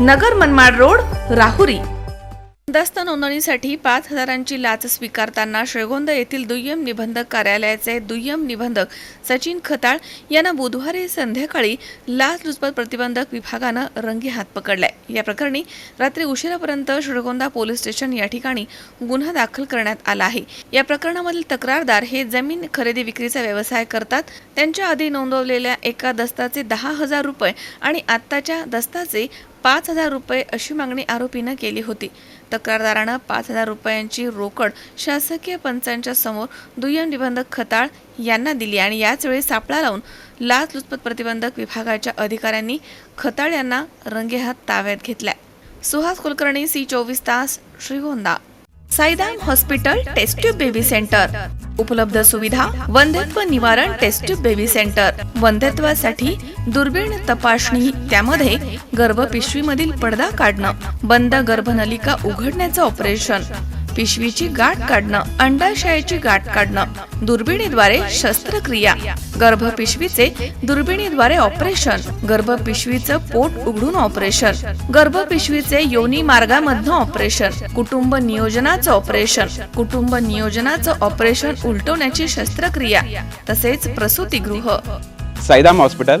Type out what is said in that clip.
Nagar Manmad road Rahuri. दस्त नोंदणीसाठी पाच हजारांची लाच स्वीकारताना श्रेगोंद येथील दुय्यम निबंधक कार्यालयाचे दुय्यम निबंधक सचिन खताळ यांना बुधवारी संध्याकाळी लाचलुचपत प्रतिबंधक विभागानं रंगी हात पकडलाय. या प्रकरणी रात्री उशिरापर्यंत श्रीगोंदा पोलीस स्टेशन या ठिकाणी गुन्हा दाखल करण्यात आला आहे. या प्रकरणामधील तक्रारदार हे जमीन खरेदी विक्रीचा व्यवसाय करतात. त्यांच्या आधी नोंदवलेल्या एका दस्ताचे दहा हजार रुपये आणि आत्ताच्या दस्ताचे पाच हजार रुपये अशी मागणी आरोपीनं केली होती. तक्रारदारानं पाच हजार रुपयांची रोकड शासकीय पंचांच्या समोर दुय्यम निबंधक खताळ यांना दिली आणि याचवेळी सापळा लावून लाचलुचपत प्रतिबंधक विभागाच्या अधिकाऱ्यांनी खताळ यांना रंगेहात ताब्यात घेतलाय. सुहास कुलकर्णी सी चोवीस तास Shrigonda. Saidam hospital test tube baby centre. उपलब्ध सुविधा वंध्यत्व निवारण टेस्ट्यूब बेबी सेंटर. वंध्यत्वासाठी दुर्बीण तपासणी त्यामध्ये गर्भपिशवीमधील पडदा काढणं बंद गर्भनलिका उघडण्याचं ऑपरेशन पिशवीची गाठ काढणं अंडाशयाची गाठ काढणं दुर्बिणीद्वारे शस्त्रक्रिया गर्भपिशवीचे दुर्बिणीद्वारे ऑपरेशन गर्भपिशवीचं पोट उघडून ऑपरेशन गर्भपिशवीचे योनी मार्गामधनं ऑपरेशन कुटुंब नियोजनाचं ऑपरेशन कुटुंब नियोजनाचं ऑपरेशन उलटवण्याची शस्त्रक्रिया तसेच प्रसूतीगृह. साईदाम हॉस्पिटल.